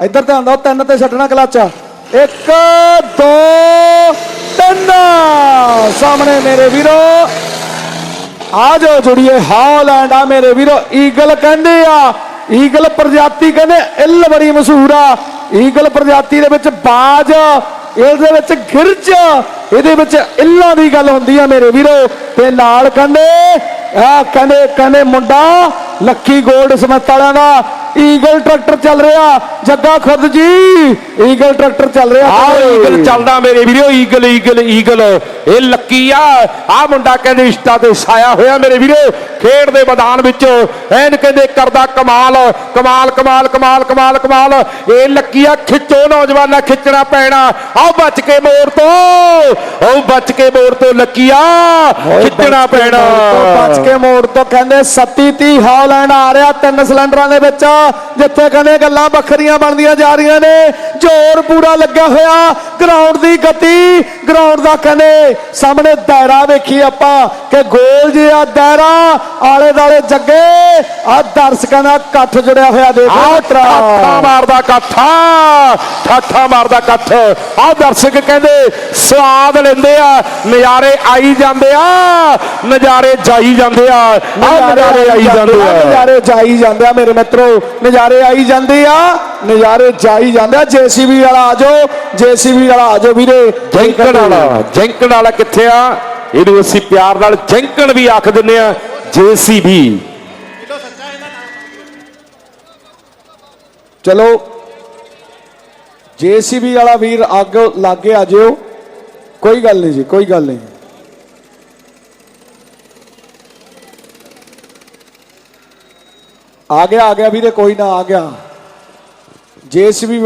ਇੱਧਰ ਧਿਆਨ ਦਿਓ, ਤਿੰਨ ਤੇ ਛੱਡਣਾ ਕਲੱਚ। ਇੱਕ, ਦੋ, ਤਿੰਨ। ਸਾਹਮਣੇ ਮੇਰੇ ਵੀਰੋ। ਆ ਜਾਓ ਜੁੜੀਏ ਹਾਲੈਂਡ। ਆ ਮੇਰੇ ਵੀਰੋ, ਈਗਲ ਕਹਿੰਦੇ ਆ, ਈਗਲ ਪ੍ਰਜਾਤੀ ਕਹਿੰਦੇ ਇੱਲ ਬੜੀ ਮਸ਼ਹੂਰ ਆ। ਈਗਲ ਪ੍ਰਜਾਤੀ ਦੇ ਵਿੱਚ ਬਾਜ ਇਹਦੇ ਵਿੱਚ ਗਿਰਜ, ਇਹਦੇ ਵਿੱਚ ਇੱਲਾਂ ਦੀ ਗੱਲ ਹੁੰਦੀ ਆ ਮੇਰੇ ਵੀਰੋ। ਤੇ ਨਾਲ ਕਹਿੰਦੇ, ਆ ਕਹਿੰਦੇ ਕਹਿੰਦੇ ਮੁੰਡਾ, ਲੱਕੀ 골ਡ ਸਮਤ ਵਾਲਿਆਂ ਦਾ ਈਗਲ ਟਰੈਕਟਰ ਚੱਲ ਰਿਹਾ। ਜੱਗਾ ਖੁਦ ਜੀ ਈਗਲ ਟਰੈਕਟਰ ਚੱਲ ਰਿਹਾ ਆ। ਈਗਲ ਚੱਲਦਾ ਮੇਰੇ ਵੀਰੋ ਈਗਲ ਈਗਲ ਈਗਲ। ਇਹ ਲੱਕੀ ਆ। ਆ ਮੁੰਡਾ ਕਹਿੰਦੇ ਇਸ਼ਟਾ ਤੇ ਛਾਇਆ ਹੋਇਆ ਮੇਰੇ ਵੀਰੋ। ਖੇਡ ਦੇ ਮੈਦਾਨ ਵਿੱਚ ਐਨ ਕਹਿੰਦੇ ਕਰਦਾ ਕਮਾਲ ਕਮਾਲ ਕਮਾਲ ਕਮਾਲ ਕਮਾਲ ਕਮਾਲ। ਇਹ ਲੱਕੀ ਆ ਖਿੱਚੋ ਨੌਜਵਾਨਾਂ ਖਿੱਚਣਾ ਪੈਣਾ। ਆਓ ਬਚ ਕੇ ਮੋੜ ਤੋਂ ਆਓ ਬਚ ਕੇ ਮੋੜ ਤੋਂ ਲੱਕੀ ਆ ਖਿੱਚਣਾ ਪੈਣਾ। ਬਚ ਕੇ ਮੋੜ ਤੋਂ ਕਹਿੰਦੇ 37 30 ਹਾਲੈਂਡ ਆ ਰਿਹਾ ਤਿੰਨ ਸਿਲੰਡਰਾਂ ਦੇ ਵਿੱਚ ਜਿੱਥੇ ਕਹਿੰਦੇ ਗੱਲਾਂ ਵੱਖਰੀਆਂ ਬਣਦੀਆਂ ਜਾ ਰਹੀਆਂ ਨੇ। ਜ਼ੋਰ ਪੂਰਾ ਲੱਗਿਆ ਹੋਇਆ ਗਰਾਊਂਡ ਦੀ ਗਤੀ ਗਰਾਊਂਡ ਦਾ ਕਹਿੰਦੇ ਸਾਹਮਣੇ ਦਾਇਰਾ ਵੇਖੀ ਆਪਾਂ ਕਿ ਗੋਲ ਜਿਹਾ ਦਾਇਰਾ ਆਲੇ ਦਾਲੇ ਜੱਗੇ। ਆ ਦਰਸ਼ਕਾਂ ਦਾ ਇਕੱਠ ਜੁੜਿਆ ਹੋਇਆ ਦੇਖੋ ਮਿੱਤਰਾ। ਠਾਠਾ ਮਾਰਦਾ ਕੱਠਾ ਠਾਠਾ ਮਾਰਦਾ ਕੱਠ ਆ ਦਰਸ਼ਕ ਕਹਿੰਦੇ ਸਵਾਦ ਲੈਂਦੇ ਆ ਨਜ਼ਾਰੇ ਆਈ ਜਾਂਦੇ ਆ ਨਜ਼ਾਰੇ ਜਾਈ ਜਾਂਦੇ ਆ ਆ ਨਜ਼ਾਰੇ ਆਈ ਜਾਂਦੇ ਆ ਨਜ਼ਾਰੇ ਜਾਈ ਜਾਂਦੇ ਆ ਮੇਰੇ ਮਿੱਤਰੋ ਨਜ਼ਾਰੇ ਆਈ ਜਾਂਦੇ ਆ ਨਜ਼ਾਰੇ ਜਾਈ ਜਾਂਦੇ ਆ। ਜੀਸੀਬੀ ਵਾਲਾ ਆ ਜਾਓ ਜੀਸੀਬੀ ਵਾਲਾ ਆ ਜਾਓ ਵੀਰੇ। ਜੈਂਕਣ ਵਾਲਾ ਜੈਂਕਣ ਵਾਲਾ ਕਿੱਥੇ ਆ? ਇਹਨੂੰ ਅਸੀਂ ਪਿਆਰ ਨਾਲ ਜੈਂਕਣ ਵੀ ਆਖ ਦਿੰਨੇ ਆ ਜੇਸੀਬੀ। ਚਲੋ ਜੀਸੀਬੀ ਵਾਲਾ ਵੀਰ ਅੱਗੇ ਲਾਗੇ ਆ ਜਿਓ, ਕੋਈ ਗੱਲ ਨਹੀਂ ਜੀ, ਕੋਈ ਗੱਲ ਨਹੀਂ। ਆ ਗਿਆ ਆ ਗਿਆ ਵੀਰੇ, ਕੋਈ ਨਾ ਆ ਗਿਆ। ਜੀਸੀਬੀ